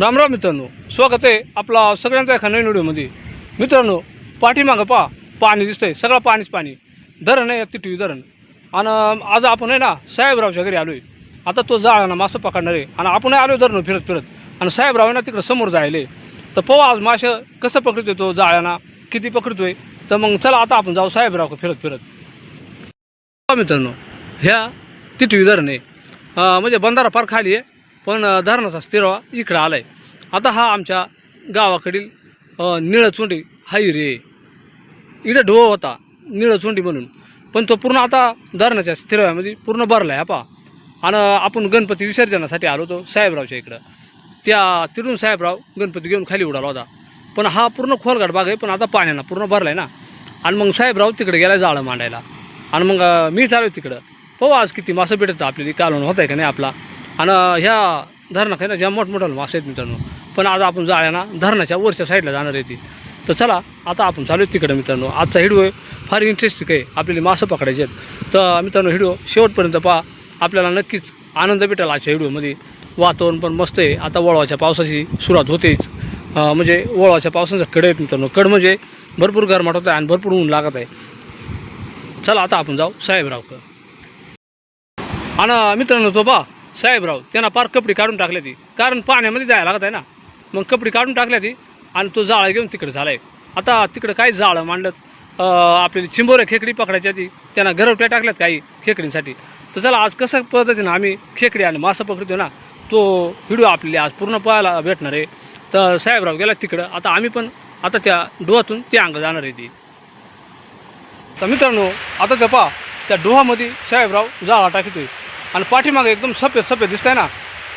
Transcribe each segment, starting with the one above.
रामराम मित्रांनो स्वागत आहे आपला सगळ्यांचा एका नवीन व्हिडिओमध्ये. मित्रांनो पाठीमागं पा पाणी दिसतंय सगळं पाणीच पाणी. धरण आहे ती टी व्ही धरण. आणि आज आपण आहे ना साहेबरावच्या घरी आलो आहे आता तो जाळ ना मासं पकडणार आहे. आणि आपण आलो धरण फिरत फिरत. आणि साहेबराव आहे ना तिकडं समोर जायले. तर पाहू आज मासं कसं पकडतोय तो जाळ्याना किती पकडतोय. तर मग चला आता आपण जाऊ साहेबराव फिरत फिरत. मित्रांनो ह्या ती टी धरण आहे. म्हणजे बंधारा फार खाली आहे. पण धरणाचा स्थिरवा इकडं आला आहे आता हा आमच्या गावाकडील निळचोंडी हा रे इकडे ढोह होता निळचोंडी म्हणून. पण तो पूर्ण आता धरणाच्या स्थिरव्यामध्ये पूर्ण भरला आहे पा आणि आपण गणपती विसर्जनासाठी आलो होतो साहेबरावच्या इकडं. त्या तिथून साहेबराव गणपती घेऊन खाली उडाला होता. पण हा पूर्ण खोलगाट बाग आहे पण आता पाण्यानं पूर्ण भरला आहे ना. आणि मग साहेबराव तिकडे गेला जाळं मांडायला. आणि मग मी चालू तिकडं. पाहू आज किती मासं भेटतं आपल्याला कालवण होत आहे का नाही आपला? आणि ह्या धरणात आहे ना ज्या मोठमोठ्या मासे आहेत मित्रांनो पण आज आपण जाळ्याना धरणाच्या वरच्या साईडला जाणार आहे ती. तर चला आता आपण चालू आहे तिकडं मित्रांनो. आजचा व्हिडिओ आहे फार इंटरेस्टिंग आहे आपल्याला मासं पकडायचे आहेत. तर मित्रांनो व्हिडिओ शेवटपर्यंत पहा. आपल्याला नक्कीच आनंद भेटेल आजच्या व्हिडिओमध्ये वातावरण पण मस्त आहे. आता वळवाच्या पावसाची सुरुवात होतेच. म्हणजे वळवाच्या पावसाचा कड आहेत मित्रांनो. कड म्हणजे भरपूर गरमाट होत आहे आणि भरपूर ऊन लागत आहे. चला आता आपण जाऊ. साहेबरावकर. आणि मित्रांनो तो पा साहेबराव त्यांना पार कपडे काढून टाकल्या ती. कारण पाण्यामध्ये जायला लागत आहे ना. मग कपडे काढून टाकल्या ती आणि तो जाळा घेऊन तिकडे झाला आहे आता तिकडं काय जाळं मांडलं? आपल्याला चिंबोऱ्या खेकडी पकडायच्या ती. त्यांना गरवट्या टाकल्यात काही खेकडींसाठी. तर चला आज कसं पद्धतीनं आम्ही खेकडी आणि मासा पकडतो ना तो व्हिडिओ आपल्याला आज पूर्ण पाहायला भेटणार आहे. तर साहेबराव गेला तिकडं. आता आम्ही पण आता त्या डोहातून ते अंग जाणार आहे ती. तर मित्रांनो आता त्या पहा त्या डोहामध्ये साहेबराव जाळा टाकतोय. आणि पाठीमागे एकदम सफेद सफेद दिसतंय ना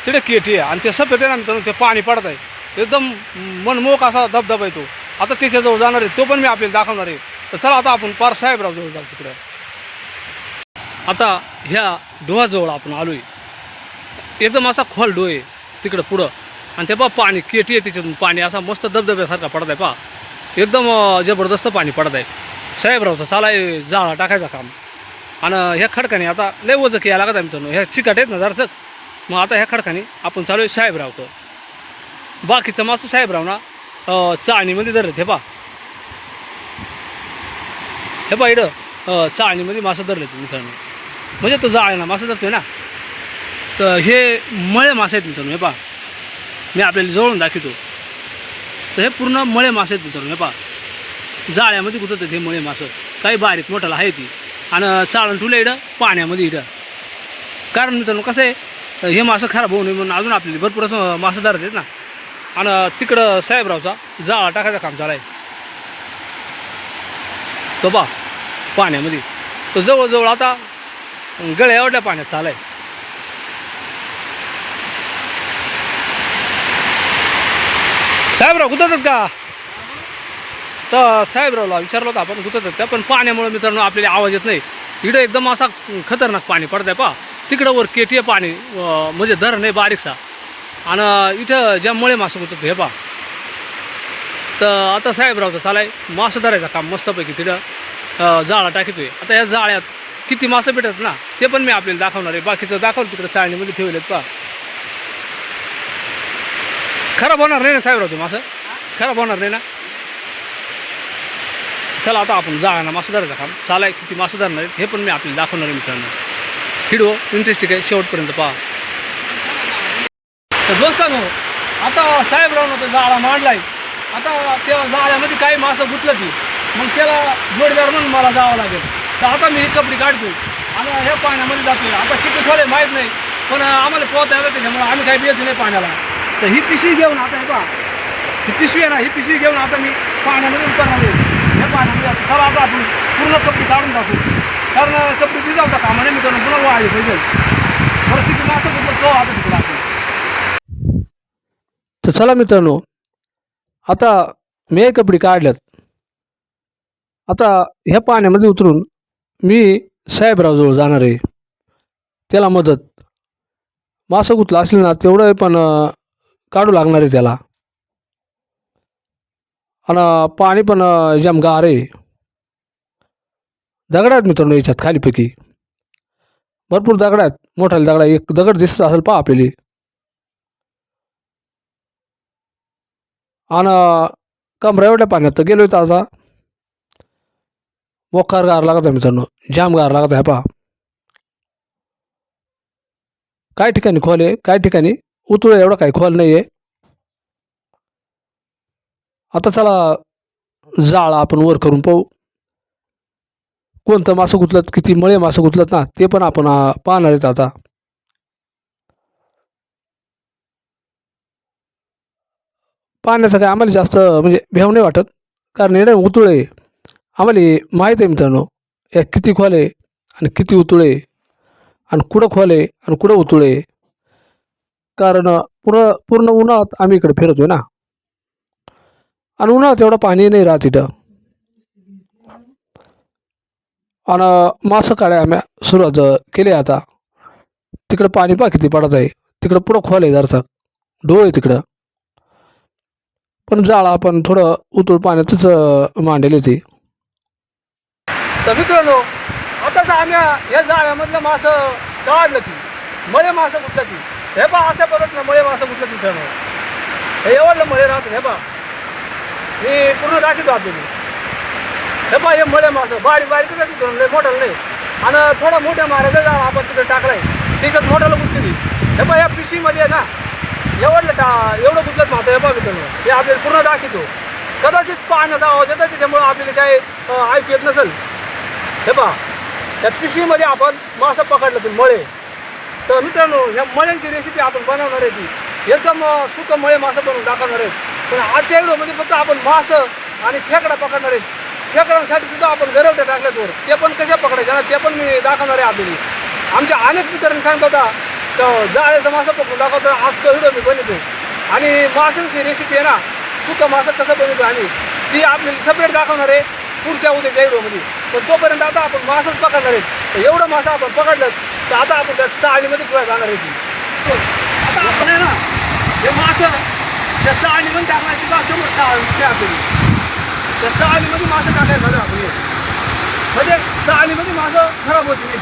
तिथे केटी आहे आणि ते सफेद आहे ना ते पाणी पडत आहे एकदम मनमोहक असा धबधबा आहे तो. आता त्याच्याजवळ जाणार आहे तो पण मी आपल्याला दाखवणार आहे. तर चला आता आपण पार साहेबराव जवळ जाऊ तिकडं. आता ह्या डोहाजवळ आपण आलो आहे एकदम असा खोल डोह आहे तिकडं पुढं. आणि ते पहा पाणी केटी आहे त्याच्यातून पाणी असा मस्त धबधब्यासारखा पडत आहे पहा. एकदम जबरदस्त पाणी पडत आहे साहेबरावचं चालाय जाळा टाकायचं काम. आणि ह्या खडकाने आता लय वजं की यायला लागत आहे मित्रांनो. ह्या चिकट आहेत ना जरासक मग आता ह्या खडकाने आपण चालू आहे साहेबरावचं. बाकीचं मासं साहेबराव ना चाळणीमध्ये धरत हे पा हे पा इडं चाळणीमध्ये मासं धरले मित्रांनो. म्हणजे तो जाळ आहे ना मासं धरतोय ना. तर हे मळे मासे आहेत मित्रांनो हे पा मी आपल्याला जवळून दाखवतो. तर हे पूर्ण मळे मासे आहेत मित्रांनो हे पा जाळ्यामध्ये कुठं हे मळे मासं. काही बारीक मोठाला आहे ती. आणि चाळण ठुलं इडं पाण्यामध्ये इडं कारण मित्रांनो कसं आहे हे मासं खराब होऊ नये म्हणून अजून आपल्याला भरपूर असं मासं धरत आहेत ना. आणि तिकडं साहेबरावचा जाळा टाकायचं काम चालू आहे. तो बा पाण्यामध्ये. तो जवळजवळ आता गळ्या पाण्यात पाण्यात चालाय साहेबराव कुठं का? तर साहेबरावला विचारलं होतं आपण गुततात का पण पाण्यामुळे मित्रांनो आपल्याला आवाज येत नाही. इकडं एकदम असा खतरनाक पाणी पडत आहे पा तिकडं वर केटी आहे पाणी म्हणजे धरण आहे बारीकसा. आणि इथं ज्या मळे मासं गुतत हे पा तर आता साहेबरावचं चालाय मासं धरायचं काम मस्तपैकी तिथं. जाळा टाकतोय. आता या जाळ्यात किती मासं भेटत ना ते पण मी आपल्याला दाखवणार आहे. बाकीचं दाखवलं तिकडं चाळणीमध्ये ठेवलेत पा खराब होणार नाही ना साहेबराव ते मासं? खराब होणार नाही ना? चला आता आपण जाळा ना मासं का काम चालाय किती मासं धरणार हे पण मी आपल्याला दाखवणार आहे मित्रांनो. व्हिडिओ इंटरेस्टिंग आहे शेवटपर्यंत पहा. तर दोस्तांनो आता साहेबरावनं तो जाळा मांडलाय. आता त्या जाळ्यामध्ये काही मासं गुतलं की मग त्याला जोडीदार म्हणून मला जावं लागेल. तर आता मी ही कपडे काढतो आणि ह्या पाण्यामध्ये जातो. आता किती खोले माहीत नाही पण आम्हाला पोहता येतं त्याच्यामुळे आम्ही काही द्यायचं नाही पाण्याला. तर ही पिशवी घेऊन आता हे पहा. ही पिशवी आहे ना ही पिशवी घेऊन आता मी पाण्यामध्ये उतरणार आहे. पाण्यामध्ये चला आता आपण पूर्ण कपडे काढून टाकू. कारण कपडे जाऊ टाका नाही मित्रांनो पुन्हा वाढले पाहिजे. बरं असं मासं तो आता तिकडे आपण तर चला मित्रांनो आता मी कपडे काढल्यात. आता ह्या पाण्यामध्ये उतरून मी साहेबरावजवळ जाणार आहे. त्याला मदत. मासा गुतला असेल ना तेवढं पण काढू लागणार आहे त्याला. आणि पाणी पण जमगार आहे. दगड आहेत मित्रांनो याच्यात खालीपैकी. भरपूर दगड आहेत मोठाले दगड एक दगड दिसत असेल पहा आपल्याला. आणि कमरा एवढ्या पाण्यात तर गेलो आता मोकार गार लागत आहे मित्रांनो जाम गार लागत आहे पहा. काय ठिकाणी खोल आहे काही ठिकाणी? उतुळ एवढं काही खोल नाही आहे आता चला जाळ आपण वर करून पाहू. कोणतं मासं गुतलत किती मळे मासं गुतलत ना ते पण आपण पाहणार आहेत आता. पाहण्याचं काय आम्हाला जास्त म्हणजे भेव नाही वाटत कारण येणं उतुळे आम्हाला माहीत आहे मित्रांनो या किती खोले आणि किती उतुळे आणि कुठं खोले आणि कुठं उतुळे कारण पूर्ण पूर्ण उन्हाळ्यात आम्ही इकडे फिरतोय ना. आणि उन्हाळ्यात तेवढं पाणी नाही राहत इथं. आणि मासं काढाय आम्ही सुरुवात केली आता. तिकडं पाणी पा किती पडत आहे. तिकडं पुढं खोल आहे जरसा. डोळ आहे तिकडं. पण जाळा आपण थोडं उतळ पाण्यातच अं, मांडेल ती तर मित्रांनो आताच आम्ही या जाळ्यामधलं मासं काढलं की मळे मासं कुठलं की? हे पा अशा परत ना मळे मासं कुठलं तिथं हे एवढं मळे राहत हे पा हे पूर्ण दाखवतो आपल्याला हे पा हे मळे मासं बारीक बारीक मित्रांनो लय मोठं नाही आणि थोडं मोठ्या मारायचं जाळ आपण तिथं टाकलाय. त्याच्यात मोठ्याला गुंतली हे पा या पिशीमध्ये आहे ना एवढलं टा एवढं गुंतलंच मातं हे पा मित्रांनो. हे आपल्याला पूर्ण दाखवतो कदाचित पाण्याचा आवाज येतात त्याच्यामुळं आपल्याला काही अं, ऐकू येत नसेल. हे पहा त्या पिशीमध्ये आपण मासं पकडलं ते मळे. तर मित्रांनो ह्या मळ्यांची रेसिपी आपण बनवणार आहे ती. एकदम सुकं मळे मासं बनवून टाकणार आहेत पण आजच्या व्हिडिओमध्ये फक्त आपण मासं आणि खेकडा पकडणार आहेत खेकड्यांसाठी सुद्धा आपण गरवट्या टाकल्यात वर. ते पण कशा पकडायच्या ना ते पण मी दाखवणार आहे आपल्याला आमच्या अनेक मित्रांनी सांगत होता तर जाळ्याचं मासं पकडून दाखवतो. आज तो व्हिडिओ मी बनवतो आणि माशांची रेसिपी आहे ना सुकं मासं कसं बनवतो आम्ही ती आपल्याला सेपरेट दाखवणार आहे पुढच्या उद्याच्या व्हिडिओमध्ये पण तोपर्यंत आता आपण मासच पकडणार आहे. तर एवढं मासं आपण पकडलं तर आता आपण त्या चाळीमध्ये किंवा जाणार आहे. ती आता आपण आहे ना हे मासं त्याचा आणि पण टाकण्याची तिथं असं चाळ दिसते आपल्याला त्या चाळीमध्ये माझं टाकायला झालं आपण म्हणजे त्या आणीमध्ये माझं खराब होत. नाही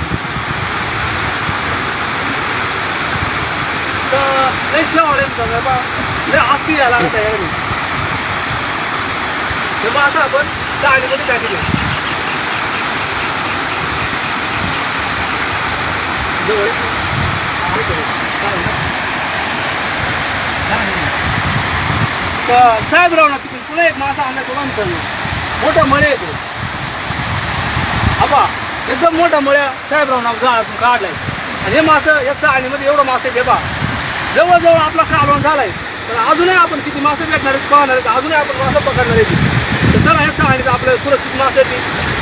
तर लय शेवाळे बा लय आस्ती यायला लागत आहे यावेळी. हे मासं आपण चाळीमध्ये टाकले जवळ ये. आहे तो. काय आहे? काय आहे? तर साहेबराव ना तिकडे पुन्हा एक मासा आणला काम करणं मोठा मळे येतो आबा एकदम मोठा मळ्या. साहेबराव ना जाळातून काढलाय. आणि हे मासं याचा चाळणीमध्ये एवढं मासे आहे बा जवळजवळ आपला कालवण झालाय. तर अजूनही आपण किती मासे भेटणार आहेत पाहणार आहेत अजूनही आपण मासं पकडणार आहे तर चला याचा आणि आपलं सुरक्षित मासे ती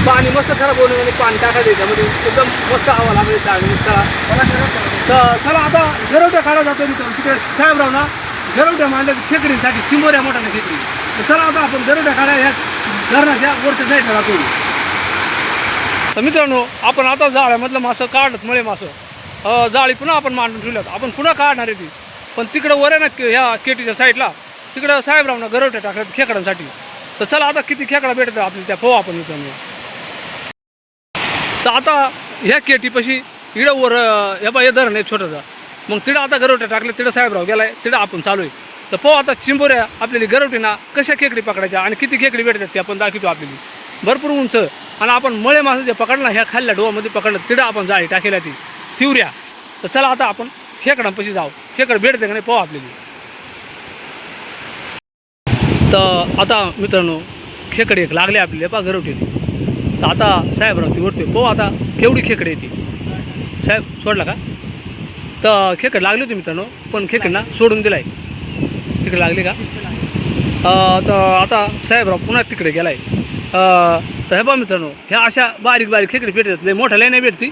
पाणी मस्त खराब होणं आणि पाणी टाकायचं त्यामध्ये एकदम मस्त हवा लागेल चाळणी चला. तर चला आता गरवट्या काढा जातो मित्रांनो तिकडे साहेबराव ना गरवट्या मांडल्या खेकडीसाठी चिंबोऱ्या मोठ्या शेकडी तर चला आता आपण गरवट्या काढा ह्या धरणाच्या वरच्या साईडला राहतो तर मित्रांनो आपण आता जाळ्यामधलं मासं काढत मळे मासं. जाळी पुन्हा आपण मांडून ठेवल्यात. आपण पुन्हा काढणार आहे ती. पण तिकडं वर आहे ना ह्या केटीच्या साईडला तिकडं साहेबरावनं गरवट्या टाकल्यात खेकड्यांसाठी. तर चला आता किती खेकडा भेटतात आपल्याला त्या पाहू आपण मित्रांनो. तर आता ह्या केटीपाशी इडं वर अं, हे बा हे धरण आहे छोटंसं. मग तिडं आता गरवट्या टाकले तिडं साहेबराव गेलाय तिडं आपण चालू आहे. तर पाहू आता चिंबोऱ्या आपल्याला गरवटीना कशा खेकडी पकडायच्या आणि किती खेकडी भेटतात ते आपण दाखवतो आपल्याला. भरपूर उंच. आणि आपण मळे मासे जे पकडला ह्या खाल्ल्या डोवामध्ये पकडलं तिडं आपण जाळी टाकेल्या ती. तिवऱ्या तर चला आता आपण खेकडांपाशी जाऊ. खेकड भेटते का नाही पाहू आपल्याला. तर आता मित्रांनो खेकडे एक लागले आपल्याला पा गरवटीने तर आता साहेबराव ती ओढते पाहू आता केवढी खेकडे येते साहेब सोडला का? तर खेकड लागली होती मित्रांनो पण खेकडना सोडून दिलाय. तिकडे लागली का? तर आता साहेबराव पुन्हा तिकडे गेलाय. आहे तर हे बा मित्रांनो ह्या अशा बारीक बारीक खेकडे भेटतात लय मोठ्या लय नाही भेटती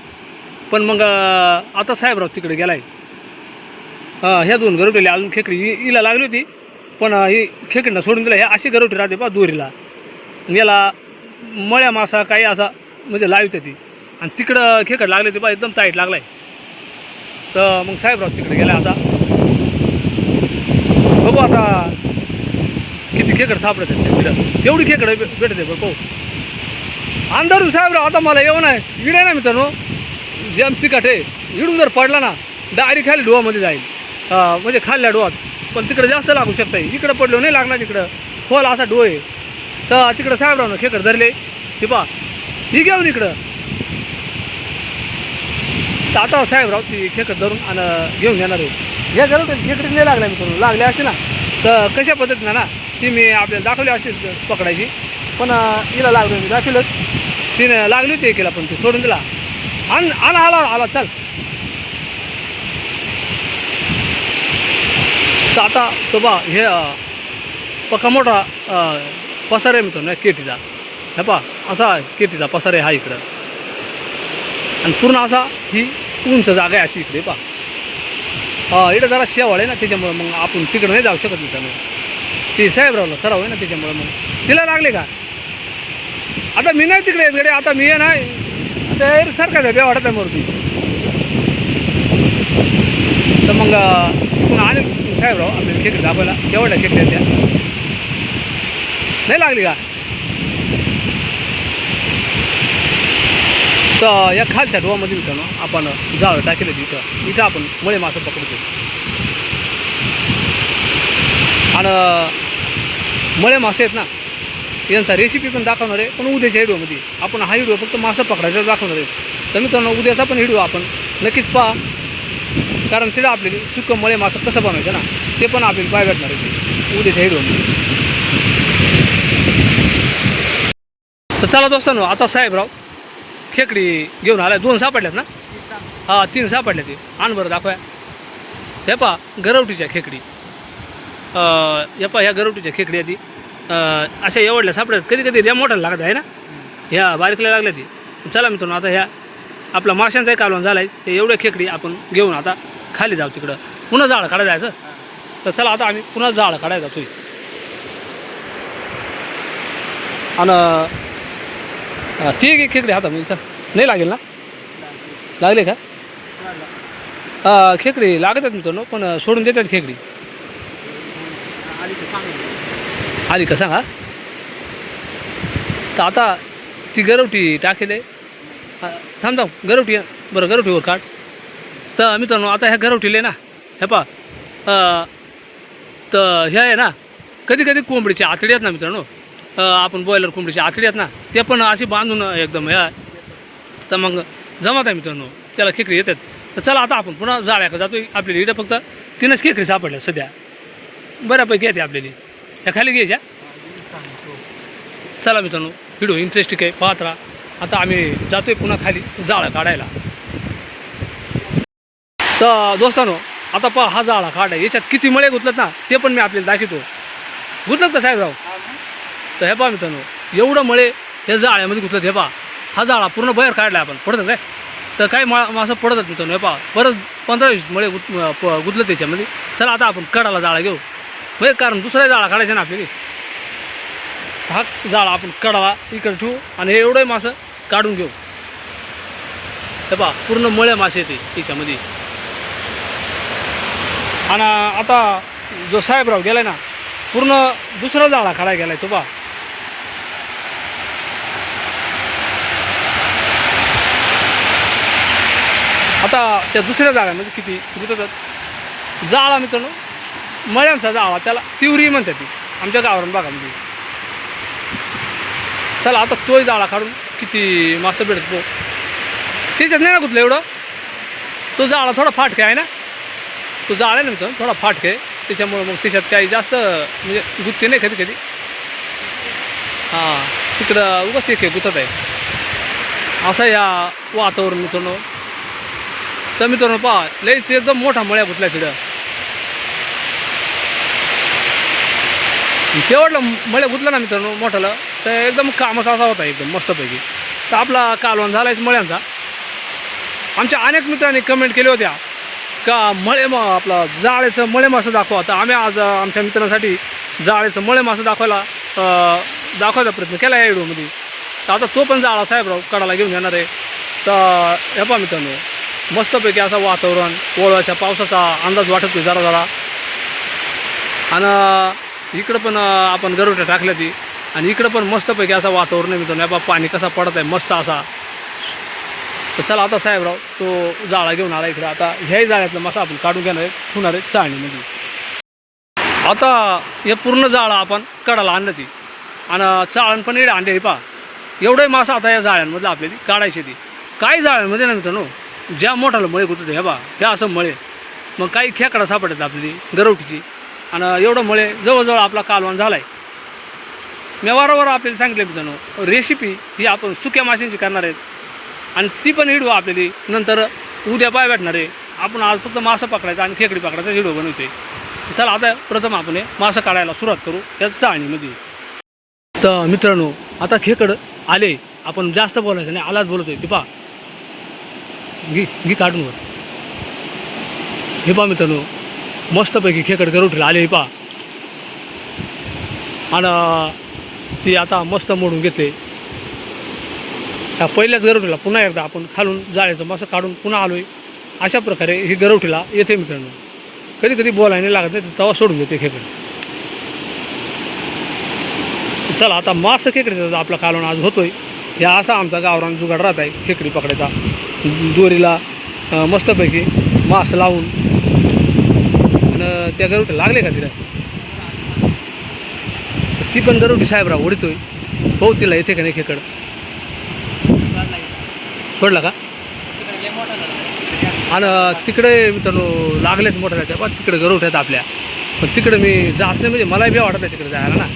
पण मग आता साहेबराव तिकडे गेलाय. आहे ह्या दोन गरुटेले अजून खेकडी हिला लागली होती पण ही खेकडीनं सोडून दिला ह्या अशी गरवटी राहते पा दोरीला. याला मळ्या मासा काही असा म्हणजे लावते ती आणि तिकडं खेकड लागले ते बा एकदम टाईट लागलाय. तर मग साहेबराव तिकडे गेला आता. बघू आता किती खेकड सापडत आहेत तिकडं एवढी खेकडं भेटते बघ पाहू. अंधारून साहेबराव आता मला येऊ नाही इडे ना मित्रांनो. जेम चिकाट आहे इडून जर पडला ना डायरेक्ट खाली डोवामध्ये जाईल. म्हणजे खाल्ल्या डोहात पण तिकडे जास्त लागू शकता इकडं पडलो नाही लागणार तिकडं. खोल असा डोळे. तर तिकडं साहेबरावनं खेकड धरले. ते पा ही घेऊन इकडं. तर साहेबराव ती खेकड धरून आणि घेऊन येणार आहे. हे जरूर खेकडे नाही लागल्या मी करून. लागल्या असते ना तर कशा पद्धतीनं ना ती मी आपल्याला दाखवली असते पकडायची. पण हिला लागलं मी दाखवलंच. तिने लागली होती केला पण ती सोडून दिला. आण आला आला आला चल. तर तोबा तो बा हे पक्का मोठा अं, पसार आहे मित्रांनो केटीचा. हे पा असा केटीचा पसार आहे हा इकडं. आणि पूर्ण असा ही उंच जागा आहे अशी इकडे पा हा इकडं जरा शेवाळ आहे ना त्याच्यामुळं मग आपण तिकडं नाही जाऊ शकत तिथं ती साहेबरावला सराव आहे ना त्याच्यामुळं मग. तिला लागले का? आता मी नाही तिकडे येत आता मी आहे. ना आता सारखा सरकारचा बे वाटत आहे मूर्ती तर मग तिकडून आले साहेबराव आपल्याला खेकडे दाबायला. केवढ्या खेकड्या त्या? नाही लागली का? तर या खालच्या डोहामध्ये मित्रांनो आपण जाळं टाकेल तिथं इथं. आपण मळे मासे पकडतो. आणि मळे मासे आहेत ना यांचा रेसिपी पण दाखवणार आहे. पण उद्याच्या व्हिडिओमध्ये आपण हा व्हिडिओ फक्त मासा पकडायचा दाखवणार आहे. तर मित्रांनो उद्याचा पण व्हिडिओ आपण नक्कीच पहा. कारण तिथं आपल्याला सुकं मळे मासं कसं बनवायचं ना ते पण आपल्याला पाय भेटणार आहे. उद्याच्या व्हिडिओमध्ये. तर चला दोस्तांनो आता साहेबराव खेकडी घेऊन आलाय. दोन सापडल्यात ना? हा तीन सापडल्या ते आण बरं दाखवा. हे पा गरवटीच्या खेकडी. हे पा ह्या गरवटीच्या खेकडी आहे ती अशा एवढल्या सापडल्यात. कधी कधी त्या मोठ्याला लागत आहे ना? ह्या बारीकल्या लागल्या ती चला मित्रांनो आता ह्या आपला माशांचाही कालवण झाला आहे ते एवढ्या खेकडी आपण घेऊन आता खाली जाऊ तिकडं. पुन्हा जाळं काढायला जायचं. तर चला आता आम्ही पुन्हा जाळं काढायला जातो आणि हां ती एक खेकडे हाता मी म्हणजे चल. नाही लागेल ना? लागले का? हा खेकडी लागतात मित्रांनो पण सोडून देतात खेकडी. आली का सांगा. तर आता ती गरवटी टाकेले थांब थांब गरवटी आहे. बरं गरवटीवर काढ. तर मित्रांनो आता ह्या गरवटीला ना हे पा तर ह्या आहे ना कधी कधी कोंबडीची आतडी आहेत ना मित्रांनो आपण बॉयलर कोंबडीचे आतडी आहेत ना ते पण अशी बांधून एकदम ह्या तर मग जमत आहे मित्रांनो त्याला खेकडी येतात. तर चला आता आपण पुन्हा जाळ्याकडे जातो आपल्याला इथं फक्त तीनच खेकडी सापडल्या सध्या. बऱ्यापैकी येते आपल्याला. ह्या खाली घ्यायच्या. चला मित्रांनो व्हिडिओ इंटरेस्टिंग आहे पाहत राहा. आता आम्ही जातोय पुन्हा खाली जाळं काढायला. तर दोस्तानो आता पहा हा जाळा काढाय याच्यात किती मळे गुतलत ना ते पण मी आपल्याला दाखवतो. गुतलत का साहेबराव? तर हे पहा मित्रांनो एवढं मळे हे जाळ्यामध्ये गुतलं हे पहा. हा जाळा पूर्ण बाहेर काढला आपण. पडत काय? तर काही मा मासं पडतात मित्रांनो हे पहा. परत पंधरा वीस मळे गुत प- गुतलं त्याच्यामध्ये. चला आता आपण कडाला जाळा घेऊ. म्हणजे कारण दुसरा जाळा काढायचा ना आपल्याला? हा जाळा आपण कडाला इकडे ठेवू आणि हे एवढं मासं काढून घेऊ. हे पहा पूर्ण मळे मासे येते याच्यामध्ये आणि आता जो साहेबराव गेलाय ना पूर्ण दुसरा जाळा काढायला गेलाय तो पहा. आता त्या दुसऱ्या जाळ्यामध्ये किती गुततात जाळा मित्रांनो. मळ्यांचा जाळा त्याला तिवरी म्हणतात ती. आमच्या गावरान भागामध्ये चला आता तोही जाळा काढून किती मासं तो त्याच्यात नाही ना गुतलं एवढं? तो जाळा थोडा फाटके आहे ना? तो जाळा आहे ना मित्रांनो थोडा फाटके. आहे त्याच्यामुळं मग त्याच्यात काही जास्त म्हणजे गुत्ते नाही कधी कधी हां तिकडं उगाच एक गुतत आहे. असं या वातावरण मित्रांनो. तर मित्रांनो पहा लईच एकदम मोठा मळ्या गुतला तिथं. शेवटला मळ्या गुतला ना मित्रांनो मोठ्याला तर एकदम कामाचा असा होता एकदम मस्तपैकी. तर आपला कालवण झालायच मळ्यांचा. आमच्या अनेक मित्रांनी कमेंट केल्या होत्या का मळे आपला जाळेचं मळे मासं दाखवा. तर आम्ही आज आमच्या मित्रांसाठी जाळेचं मळे मासं दाखवायला दाखवायचा प्रयत्न केला या व्हिडिओमध्ये तर आता तो पण जाळा साहेबराव कडाला घेऊन येणार आहे. तर हे पहा मित्रांनो. मस्तपैकी असं वातावरण ओळवाच्या पावसाचा अंदाज वाटतो जरा जरा. आणि इकडं पण आपण गरोट्या टाकल्या ती. आणि इकडं पण मस्तपैकी असं वातावरण आहे मित्रांनो. बा पाणी कसा पडत आहे मस्त असा. तर चला आता साहेबराव तो जाळा घेऊन आला इकडं. आता ह्याही जाळ्यातलं मसा आपण काढून घेणार आहे होणार आहे चाळणीमध्ये. आता हे पूर्ण जाळं आपण कडाला आणलं ती. आणि चाळण पण इकडे आणले पा एवढे मासा आता या जाळ्यांमधलं आपल्याला काढायची ती. काही जाळ्यांमध्ये ना मित्रांनो. ज्या मोठाला मळे कुठं हे बा हे असं मळे. मग काही खेकडा सापडतात आपली गरवटीची आणि एवढं मळे जवळजवळ आपला कालवण झाला आहे मी वारंवार आपल्याला सांगितलं मित्रांनो रेसिपी ही आपण सुक्या माशांची करणार आहेत. आणि ती पण हिडवा आपल्याली नंतर उद्या पाय भेटणार आहे. आपण आज फक्त मासं पकडायचं आणि खेकडी पकडायचा हिडो बनवते चला आता प्रथम आपण हे काढायला सुरुवात करू या चाळणीमध्ये. तर मित्रांनो आता खेकड आले. आपण जास्त बोलायचं नाही आलाच बोलतोय की पा घी घी काढून वर हे पा मित्रांनो मस्तपैकी खेकड गरुठीला आले हे पा आणि ती आता मस्त मोडून घेते. त्या पहिल्याच गरवटीला पुन्हा एकदा आपण खालून जाळ्याचं मस्त काढून पुन्हा आलोय. अशा प्रकारे ही गरवटीला येते मित्रांनो. कधी कधी बोलायला लागत नाही तवा सोडून देते खेकडे. चला आता मास खेकडीचा आपला कालवण आज होतोय. या असा आमचा गावरान जुगाड राहत आहे खेकडी पकडायचा. दोरीला मस्तपैकी मास लावून. आणि त्या गरवटी लागले का तिला? ती पण गरवटी साहेबराव ओढतोय. हो तिला येते का नाही खेकड. पडला का? आणि तिकडे मित्रांनो लागलेत मोठ्या त्याच्या पण तिकडे गरवट आहेत आपल्या. पण तिकडे मी जात नाही म्हणजे मलाही बी वाटत नाही तिकडे जायला ना.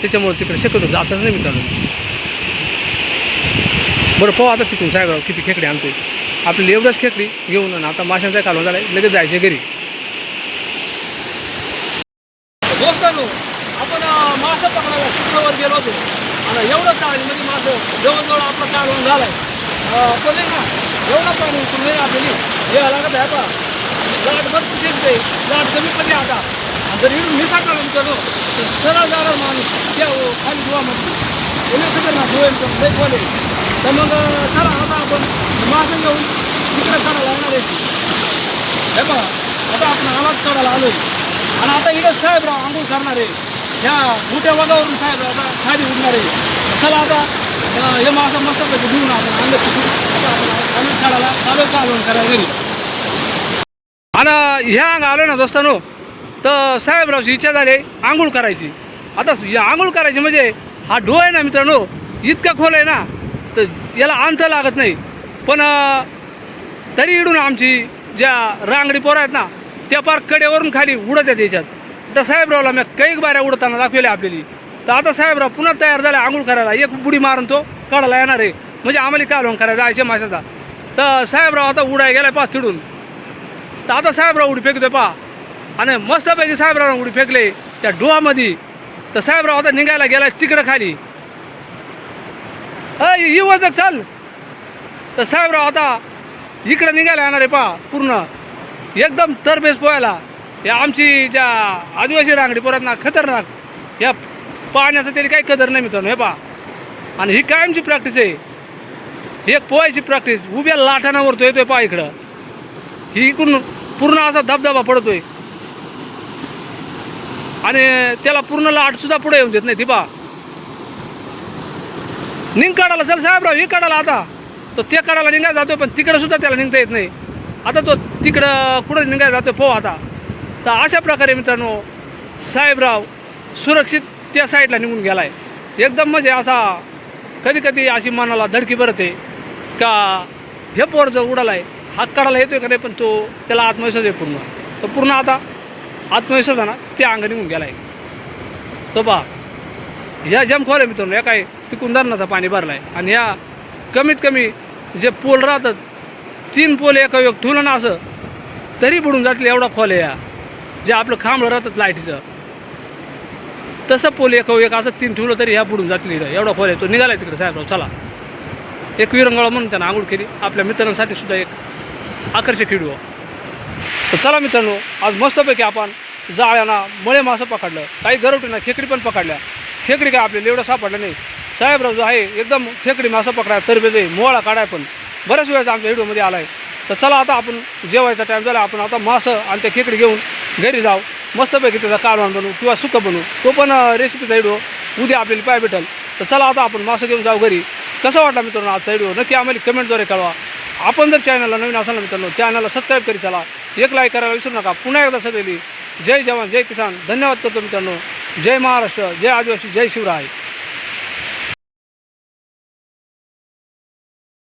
त्याच्यामुळे तिकडे शक्यतो जातच नाही मित्रांनो बरं पाहू आता तिथून साहेबराव किती खेकडी आणतोय. आपली एवढंच खेकडी घेऊन आणि आता माशांचा कालवा झाला लगेच जायचे घरी. दोस्तांनो आपण मासं पकडायला शुक्रवार गेलो होतो. आणि एवढं चालेल म्हणजे मासं जवळजवळ आपला कालवण झालाय. पण नाही ना एवढा पाणी उतरून नाही आपली हे लागत आहे का लाट बस शिकते लाट कमी पडली आता. आणि जर इकडून मिसा काढून केलो तर सरळ जाणार माणूस. त्या खाली धुवा म्हणतो कोणी सगळं ना धुवेल पण लई तर मग चला आता आपण माझं घेऊन तिकडे काढायला येणार आहे. हे पहा आता आपण आवाज काढायला आलो आणि आता इकडे साहेबराव आंघोळ करणार आहे. ह्या मोठ्या वागावरून साहेबराव आता खाली उडणार आहे. चला आता हे मासा मस्त घेऊन आपण अंग तिथून आम्ही काढायला चालू कालवण करायला घरी. आणि ह्या अंग आलो ना दोस्तानो तर साहेबरावची इच्छा झाली आंघोळ करायची. आता या आंघोळ करायची म्हणजे हा डो आहे ना मित्रांनो इतका खोल आहे ना. तर याला अंत लागत नाही. पण तरी इडून आमची ज्या रांगडी पोरं आहेत ना त्या पार कडेवरून खाली उडत आहेत याच्यात. तर साहेबरावला मी कैक बाऱ्या उडताना दाखवले आपल्याली. तर आता साहेबराव पुन्हा तयार झाला आंघोळ करायला. एक बुडी मारून तो काढायला येणार आहे. म्हणजे आम्हाला कालवण करायला जायचे माशाचा. तर साहेबराव आता उडाय गेलाय पा तिडून. तर आता साहेबराव उडी फेकतोय पा आणि मस्तपैकी साहेबराव उडी फेकले त्या डोहामध्ये. तर साहेबराव आता निघायला गेलाय तिकडं खाली. अय येऊ चल. तर साहेबराव आता इकडं निघायला येणार आहे पा पूर्ण. एकदम तरबेज पोहायला. या आमची ज्या आदिवासी रांगडी पोरात ना खतरनाक. या पाण्याचं तरी काही कदर नाही मित्रांनो हे पा आणि ही कायमची प्रॅक्टिस आहे. ही एक पोहायची प्रॅक्टिस उभ्या लाठानावरतो येतोय पा इकडं. ही इकडून पूर्ण असा धबधबा पडतोय. आणि त्याला पूर्ण लाटसुद्धा पुढे येऊन देत नाही ती पा निघ काढायला चल साहेबराव ही काढायला आता. तो ते काढायला निघायला जातो पण तिकडं सुद्धा त्याला निघता येत नाही. आता तो तिकडं कुठं निघायला जातो पो आता. तर अशा प्रकारे मित्रांनो साहेबराव सुरक्षित त्या साईडला निघून गेला आहे एकदम म्हणजे असा कधी कधी अशी मनाला धडकी भरते का हे पोर जर उडालाय हात काढायला येतोय का नाही पण तो त्याला आत्मविश्वास आहे पूर्ण. तो पूर्ण आता आत्मविश्वास आहे ना त्या अंग निघून गेला आहे तो बा ह्या जमखोर आहे मित्रांनो या काय तिकून धरणाचं पाणी भरलाय. आणि ह्या कमीत कमी जे पोल राहतात तीन पोल एका एक ठेवलं ना असं तरी बुडून जातील एवढा खोल आहे या जे आपलं खांबलं राहतात लाईटीचं. तसं पोल एका एक असं तीन ठेवलं तरी ह्या बुडून जातील इथं. एवढा खोल आहे तो. निघाला तिकडे साहेबराव चला. एक विरंगाळा म्हणून त्यानं आंघोळ केली. आपल्या मित्रांसाठी सुद्धा एक आकर्षक व्हिडिओ. तर चला मित्रांनो आज मस्तपैकी आपण जाळ्याना मळे मासं पकडलं. काही गरवटीनं खेकडी पण पकडल्या. खेकडी काय आपल्याला एवढं सापडलं नाही. साहेबराव जो आहे एकदम खेकडी मासं पकडाय तरबेजे मोळा काढाय पण. बऱ्याच वेळेस आमच्या व्हिडिओमध्ये आला आहे तर चला आता आपण जेवायचा टाईम झाला आपण आता मासं आणि त्या खेकडी घेऊन घरी जाऊ. मस्तपैकी त्याचा कालवण बनवू किंवा सुकं बनवू. तो पण रेसिपीचा व्हिडिओ उद्या आपल्याला पाय भेटेल. तर चला आता आपण मासं घेऊन जाऊ घरी. कसा वाटला मित्रांनो आजचा व्हिडिओ नक्की आम्हाला कमेंटद्वारे कळवा. आपण जर चॅनलला नवीन असाल ना मित्रांनो चॅनलला सबस्क्राईब करी चला. एक लाईक करायला विसरू नका. पुन्हा एकदा सगळी जय जवान जय किसान. धन्यवाद करतो मित्रांनो. जय महाराष्ट्र जय आदिवासी जय शिवराय.